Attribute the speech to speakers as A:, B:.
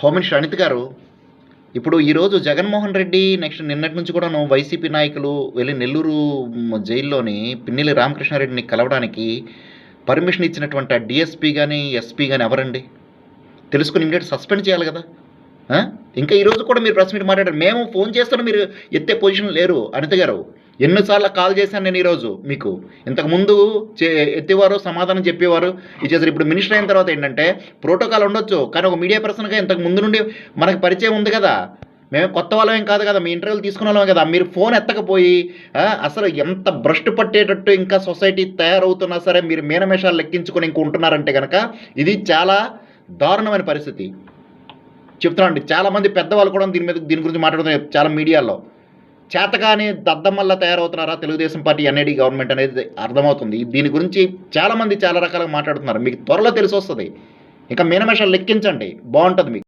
A: Home minister Anith గారు ఇప్పుడు ఈరోజు జగన్మోహన్ రెడ్డి నెక్స్ట్ నిన్నటి నుంచి కూడాను వైసీపీ నాయకులు వెళ్ళి నెల్లూరు జైల్లోని పిన్నెల్లి రామకృష్ణారెడ్డిని కలవడానికి పర్మిషన్ ఇచ్చినటువంటి ఆ డిఎస్పీ కానీ ఎస్పీ కానీ ఎవరండి? తెలుసుకుని ఇమీడియట్ సస్పెండ్ చేయాలి కదా? ఇంకా ఈరోజు కూడా మీరు ప్రెస్ మీట్ మాట్లాడారు. మేము ఫోన్ చేస్తాను మీరు ఎత్తే పొజిషన్ లేరు. అనిత గారు ఎన్నిసార్లు కాల్ చేశాను నేను ఈరోజు మీకు. ఇంతకుముందు చే ఎత్తేవారు సమాధానం చెప్పేవారు. ఇచ్చేసారు ఇప్పుడు మినిస్టర్ అయిన తర్వాత ఏంటంటే ప్రోటోకాల్ ఉండొచ్చు కానీ ఒక మీడియా పర్సన్గా ఇంతకు ముందు నుండి మనకు పరిచయం ఉంది కదా. మేము కొత్త వాళ్ళమేం కాదు కదా మీ ఇంటర్వ్యూలు తీసుకున్న వాళ్ళం కదా. మీరు ఫోన్ ఎత్తకపోయి అసలు ఎంత భ్రష్టు పట్టేటట్టు ఇంకా సొసైటీ తయారవుతున్నా సరే మీరు మీనమేషాలు లెక్కించుకొని ఇంక ఉంటున్నారంటే కనుక ఇది చాలా దారుణమైన పరిస్థితి. చెప్తున్నానండి చాలామంది పెద్దవాళ్ళు కూడా దీని మీద దీని గురించి మాట్లాడుతున్నారు చాలా మీడియాలో. చేతకాని దద్దమల్లా తయారవుతున్నారా తెలుగుదేశం పార్టీ ఎన్ఐడి గవర్నమెంట్ అనేది అర్థమవుతుంది. దీని గురించి చాలామంది చాలా రకాలుగా మాట్లాడుతున్నారు. మీకు త్వరలో తెలిసి వస్తుంది ఇంకా మీనమేషాలు లెక్కించండి. బాగుంటుంది మీకు.